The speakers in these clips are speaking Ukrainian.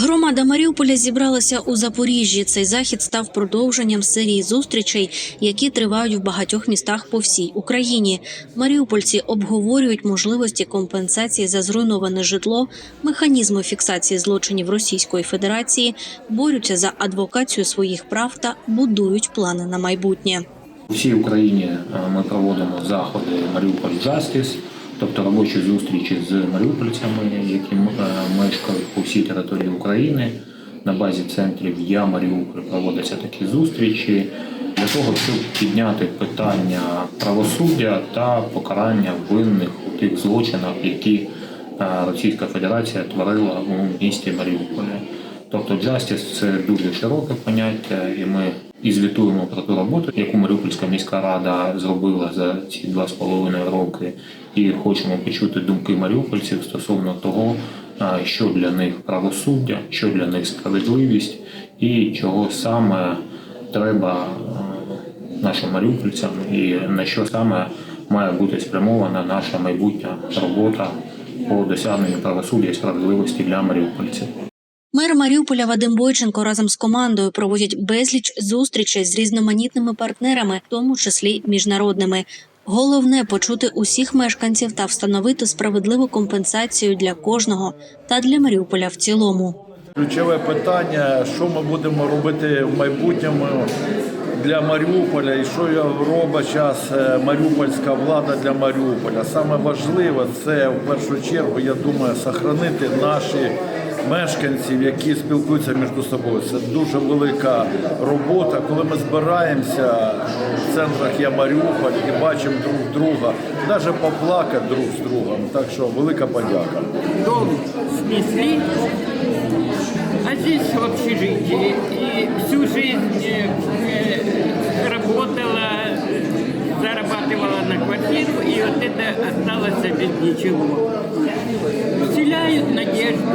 Громада Маріуполя зібралася у Запоріжжі. Цей захід став продовженням серії зустрічей, які тривають в багатьох містах по всій Україні. Маріупольці обговорюють можливості компенсації за зруйноване житло, механізми фіксації злочинів Російської Федерації, борються за адвокацію своїх прав та будують плани на майбутнє. У всій Україні е, ми проводимо заходи Маріуполь Justice, тобто робочі зустрічі з маріупольцями, які е, мешкають по всій території України. На базі центрів Я Маріуполь проводяться такі зустрічі для того, щоб підняти питання правосуддя та покарання винних у тих злочинах, які е, Російська Федерація творила у місті Маріуполі. Тобто Justice – це дуже широке поняття, і ми і звітуємо про ту роботу, яку Маріупольська міська рада зробила за ці два з половиною роки, і хочемо почути думки маріупольців стосовно того, що для них правосуддя, що для них справедливість, і чого саме треба нашим маріупольцям, і на що саме має бути спрямована наша майбутня робота по досягненню правосуддя і справедливості для маріупольців. Мер Маріуполя Вадим Бойченко разом з командою проводять безліч зустрічей з різноманітними партнерами, в тому числі міжнародними. Головне почути усіх мешканців та встановити справедливу компенсацію для кожного та для Маріуполя в цілому. Ключове питання, що ми будемо робити в майбутньому для Маріуполя і що робить зараз маріупольська влада для Маріуполя. Саме важливе це в першу чергу, я думаю, сохранити наші мешканців, які спілкуються між собою. Це дуже велика робота. Коли ми збираємося в центрах Я Маріуполь і бачимо друг друга, навіть поплакати друг з другом. Так що велика подяка. дом снесли, а здесь в общежитии. И всю жизнь э, э, работала, э, зарабатывала на квартиру, и вот это осталось без ничего. Вселяют надежду,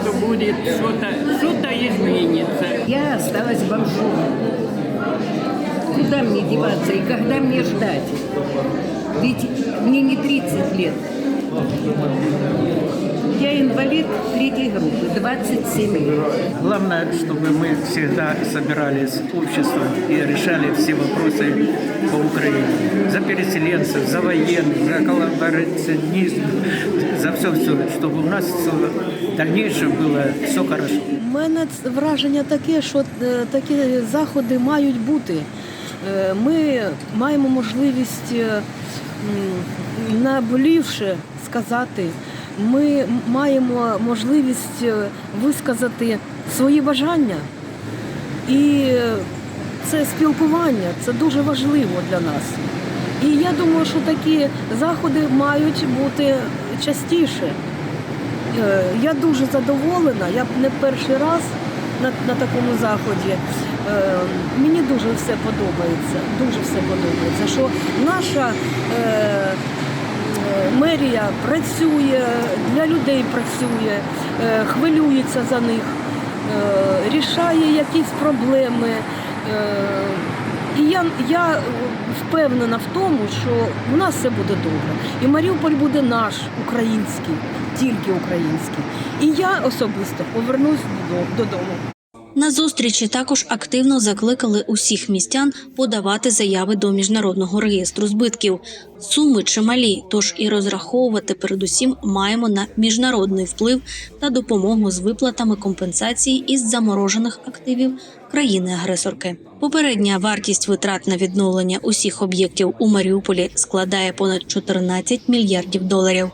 что будет что-то, что-то изменится. Я осталась бомжом. Куда мне деваться и когда мне ждать? Ведь мне не 30 лет. Я инвалид третьей группы, 27 лет. Главное, чтобы мы всегда собирались обществом и решали все вопросы по Украине. За переселенцев, за военных, за коллаборационизм, за все-все, чтобы у нас в дальнейшем было все хорошо. У мене ц- враження таке, що е, такі заходи мають бути. Е, Ми маємо можливість е, м, наболівши сказати. Ми маємо можливість е, висказати свої бажання. І це спілкування, це дуже важливо для нас. І я думаю, що такі заходи мають бути частіше. Я дуже задоволена. Я не перший раз на, на такому заході. Е, Мені дуже все подобається. Дуже все подобається. Що наша е, е, мерія працює, для людей працює, е, хвилюється за них, е, рішає якісь проблеми. Е, і я, я впевнена в тому, що у нас все буде добре. І Маріуполь буде наш, український, тільки український. І я особисто повернусь додому. На зустрічі також активно закликали усіх містян подавати заяви до міжнародного реєстру збитків. Суми чималі, тож і розраховувати передусім маємо на міжнародний вплив та допомогу з виплатами компенсації із заморожених активів країни-агресорки. Попередня вартість витрат на відновлення усіх об'єктів у Маріуполі складає понад 14 мільярдів доларів.